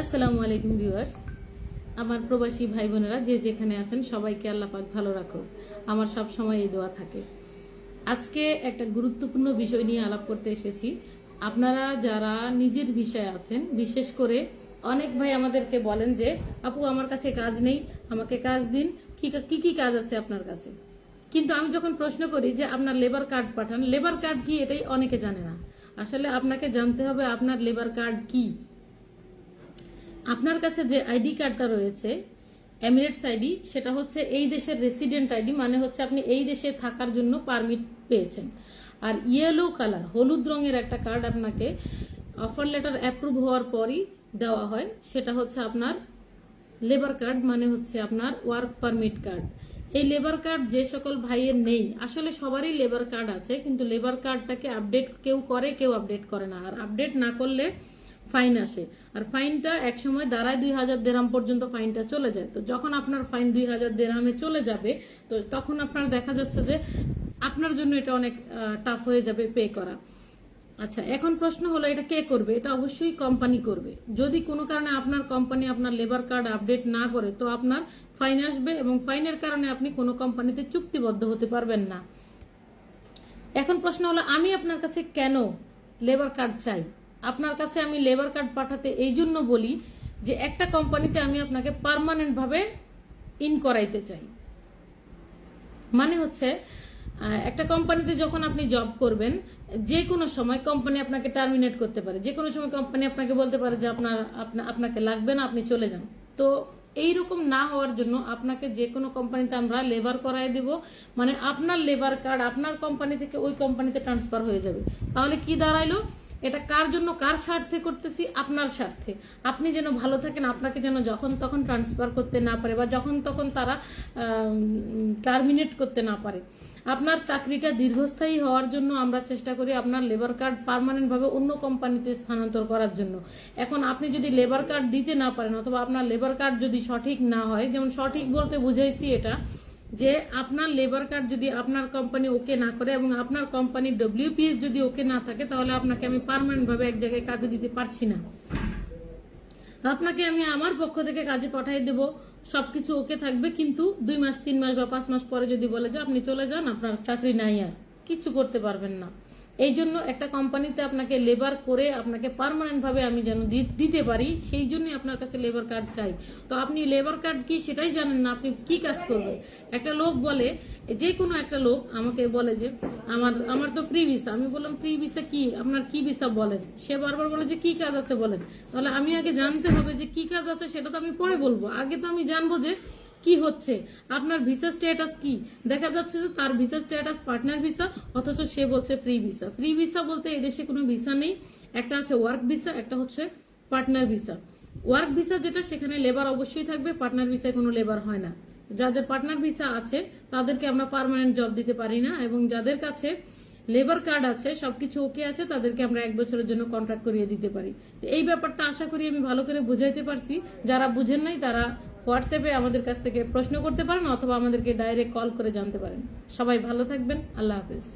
আসসালামু আলাইকুম ভিউয়ার্স। আমার প্রবাসী ভাই বোনেরা, যে যেখানে আছেন, সবাইকে আল্লাহ পাক ভালো রাখো আমার সব সময় এই দোয়া থাকে। আজকে একটা গুরুত্বপূর্ণ বিষয় নিয়ে আলাপ করতে এসেছি। আপনারা যারা নিজের বিষয়ে আছেন, বিশেষ করে অনেক ভাই আমাদেরকে বলেন যে, আপু, আমার কাছে কাজ নেই, আমাকে কাজ দিন। কি কি কি কাজ আছে আপনার কাছে? কিন্তু আমি যখন প্রশ্ন করি যে, আপনার লেবার কার্ড পাঠান? লেবার কার্ড কি এটাই অনেকে জানে না। আসলে আপনাকে জানতে হবে আপনার লেবার কার্ড কি। আপনার কাছে যে আইডি কার্ডটা রয়েছে এমিরেটস আইডি, সেটা হচ্ছে এই দেশের রেসিডেন্ট আইডি মানে হচ্ছে আপনি এই দেশে থাকার জন্য পারমিট পেয়েছেন। আর ইয়েলো কালার হলুদ রঙের একটা কার্ড আপনাকে অফার লেটার অ্যাপ্রুভ হওয়ার পরই দেওয়া হয়। সেটা হচ্ছে আপনার লেবার কার্ড মানে হচ্ছে আপনার ওয়ার্ক পারমিট কার্ড এই লেবার কার্ড যে সকল ভাইয়ের নেই, আসলে সবারই লেবার কার্ড আছে, কিন্তু লেবার কার্ডটাকে আপডেট কেউ করে, কেউ আপডেট করে না। আর আপডেট না করলে ফাইন আসে। আর ফাইনটা এক সময় দাঁড়ায় দুই হাজার দেরাম পর্যন্ত ফাইনটা চলে যায়। তো যখন আপনার ফাইন দুই হাজার দেরামে চলে যাবে, তো তখন আপনার দেখা যাচ্ছে যে আপনার জন্য এটা অনেক টাফ হয়ে যাবে পে করা। আচ্ছা এখন প্রশ্ন হলো, এটা কে করবে? এটা অবশ্যই কোম্পানি করবে। যদি কোনো কারণে আপনার কোম্পানি আপনার লেবার কার্ড আপডেট না করে, তো আপনার ফাইন আসবে এবং ফাইনের কারণে আপনি কোনো কোম্পানিতে চুক্তিবদ্ধ হতে পারবেন না। এখন প্রশ্ন হলো, আমি আপনার কাছে কেন লেবার কার্ড চাই? আপনার কাছে আমি লেবার কার্ড পাঠাতে এই জন্য বলি যে একটা কোম্পানিতে আমি আপনাকে পারমানেন্ট ভাবে ইন করাইতে চাই। মানে হচ্ছে একটা কোম্পানিতে যখন আপনি জব করবেন, যে কোনো সময় কোম্পানি আপনাকে টার্মিনেট করতে পারে। যে কোনো সময় কোম্পানি আপনাকে বলতে পারে যে আপনার, আপনা- আপনাকে লাগবে না, আপনি চলে যান। তো এইরকম না হওয়ার জন্য আপনাকে যে কোনো কোম্পানিতে আমরা লেবার করাই দেব। মানে আপনার লেবার কার্ড আপনার কোম্পানি থেকে ওই কোম্পানিতে ট্রান্সফার হয়ে যাবে। তাহলে কি দাঁড়াইলো? এটা কার জন্য, কার স্বার্থে করতেছি? আপনার স্বার্থে। আপনি যেন ভালো থাকেন, আপনাকে যেন যখন তখন ট্রান্সফার করতে না পারে বা যখন তখন তারা টার্মিনেট করতে না পারে। আপনার চাকরিটা দীর্ঘস্থায়ী হওয়ার জন্য আমরা চেষ্টা করি আপনার লেবার কার্ড পার্মানেন্ট ভাবে অন্য কোম্পানিতে স্থানান্তর করার জন্য। এখন আপনি যদি লেবার কার্ড দিতে না পারেন অথবা আপনার লেবার কার্ড যদি সঠিক না হয়, যেমন সঠিক বলতে বুঝাইছি এটা যে আপনার লেবার কার্ড যদি আপনার কোম্পানি ওকে না করে এবং আপনার কোম্পানির ডব্লিউপিএস যদি ওকে না থাকে, তাহলে আপনাকে আমি পারমানেন্ট ভাবে এক জায়গায় কাজে দিতে পারছি না। আপনাকে আমি আমার পক্ষ থেকে কাজে পাঠিয়ে দেব। সবকিছু ওকে থাকবে, কিন্তু দুই মাস, তিন মাস বা পাঁচ মাস পরে যদি বলে যে আপনি চলে যান, আপনার চাকরি নাই আর। কিচ্ছু করতে পারবেন না। এই জন্য একটা কোম্পানিতে আপনাকে লেবার করে আপনাকে পার্মানেন্ট ভাবে আমি যেন দিতে পারি সেই জন্যই আপনার কাছে লেবার কার্ড চাই। তো আপনি লেবার কার্ড কি সেটাই জানেন না, আপনি কি কাজ করবেন? একটা লোক বলে, যে কোনো একটা লোক আমাকে বলে যে, আমার আমার তো ফ্রি ভিসা আমি বললাম ফ্রি ভিসা কি? আপনার কি ভিসা বলেন? সে বারবার বলে যে, কি কাজ আছে বলেন? তাহলে আমি আগে জানতে হবে যে, কি কাজ আছে সেটা তো আমি পরে বলব। আগে তো আমি জানব যে কি হচ্ছে? আপনার ভিসা স্ট্যাটাস কি? দেখা যাচ্ছে যে তার ভিসা স্ট্যাটাস পার্টনার ভিসা অথচ সে বলছে ফ্রি ভিসা ফ্রি ভিসা বলতে এদেশে কোনো ভিসা নেই। একটা আছে ওয়ার্ক ভিসা একটা হচ্ছে পার্টনার ভিসা ওয়ার্ক ভিসা যেটা, সেখানে লেবার অবশ্যই থাকবে পার্টনার ভিসায় কোনো লেবার হয় না। যাদের পার্টনার ভিসা আছে, তাদেরকে আমরা পার্মানেন্ট জব দিতে পারি না, এবং যাদের কাছে লেবার কার্ড আছে, সবকিছু ওকে আছে, তাদেরকে আমরা এক বছরের জন্য কন্ট্রাক্ট করিয়ে দিতে পারি। তো এই ব্যাপারটা আশা করি আমি ভালো করে বুঝাইতে পারছি। যারা বুঝেন নাই, তারা হোয়াটসঅ্যাপে আমাদের কাছ থেকে প্রশ্ন করতে পারেন অথবা আমাদেরকে ডাইরেক্ট কল করে জানতে পারেন। সবাই ভালো থাকবেন। আল্লাহ হাফেজ।